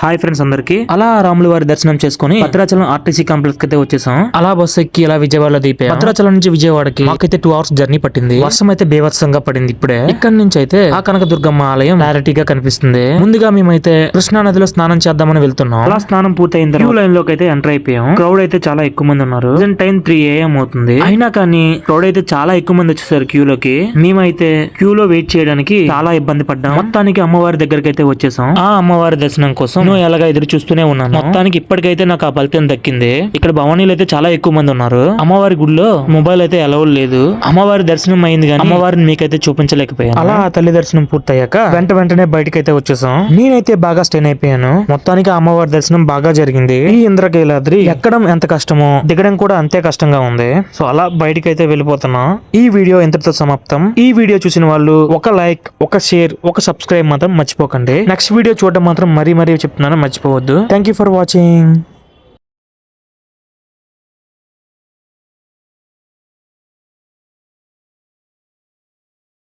Hi friends అందరికి. అలా రాముల వారి దర్శనం చేసుకుని భద్రాచలం ఆర్టీసీ కాంప్లెక్స్ అయితే వచ్చేసాం. అలా బస్సు ఎక్కి ఇలా విజయవాడలో దిపాం భద్రాచలం నుంచి విజయవాడకి మాకైతే టూ అవర్స్ జర్నీ పట్టింది. వర్షం అయితే బేవర్సంగా పడింది ఇప్పుడే. ఇక్కడ నుంచి అయితే ఆ కనకదుర్గమ్మ ఆలయం క్లారిటీగా కనిపిస్తుంది. ముందుగా మేమైతే కృష్ణా నదిలో స్నానం చేద్దామని వెళ్తున్నాం. అలా స్నానం పూర్తయిన తర్వాత లైన్లోకి అయితే ఎంటర్ అయిపోయాం. క్రౌడ్ అయితే చాలా ఎక్కువ మంది ఉన్నారు. టైం త్రీ ఏఎం అవుతుంది. అయినా కానీ క్రౌడ్ అయితే చాలా ఎక్కువ మంది వచ్చేసారు క్యూ లోకి మేమైతే క్యూ లో వెయిట్ చేయడానికి చాలా ఇబ్బంది పడ్డాం. మొత్తానికి అమ్మవారి దగ్గరికి అయితే వచ్చేసాం. ఆ అమ్మవారి దర్శనం కోసం నేను ఎలాగా ఎదురు చూస్తూనే ఉన్నాను. మొత్తానికి ఇప్పటికైతే నాకు ఆ ఫలితం దక్కింది. ఇక్కడ భవానీలు అయితే చాలా ఎక్కువ మంది ఉన్నారు. అమ్మవారి గుడిలో మొబైల్ అయితే అలౌడ్ లేదు. అమ్మవారి దర్శనం అయింది కానీ అమ్మవారిని మీకైతే చూపించలేకపోయాను. అలా ఆ తల్లి దర్శనం పూర్తయ్యాక వెంట వెంటనే బయటకి అయితే వచ్చేసాం. నేనైతే బాగా స్టెయిన్ అయిపోయాను. మొత్తానికి అమ్మవారి దర్శనం బాగా జరిగింది. ఈ ఇంద్రకీలాద్రి ఎక్కడం ఎంత కష్టమో దిగడం కూడా అంతే కష్టంగా ఉంది. సో అలా బయటకి అయితే వెళ్ళిపోతున్నాం. ఈ వీడియో ఇంతటితో సమాప్తం. ఈ వీడియో చూసిన వాళ్ళు ఒక లైక్ ఒక షేర్ ఒక సబ్స్క్రైబ్ మాత్రం మర్చిపోకండి. నెక్స్ట్ వీడియో చూడడం మాత్రం మరీ మరీ చెప్తున్నాను మర్చిపోవద్దు. Thank you for watching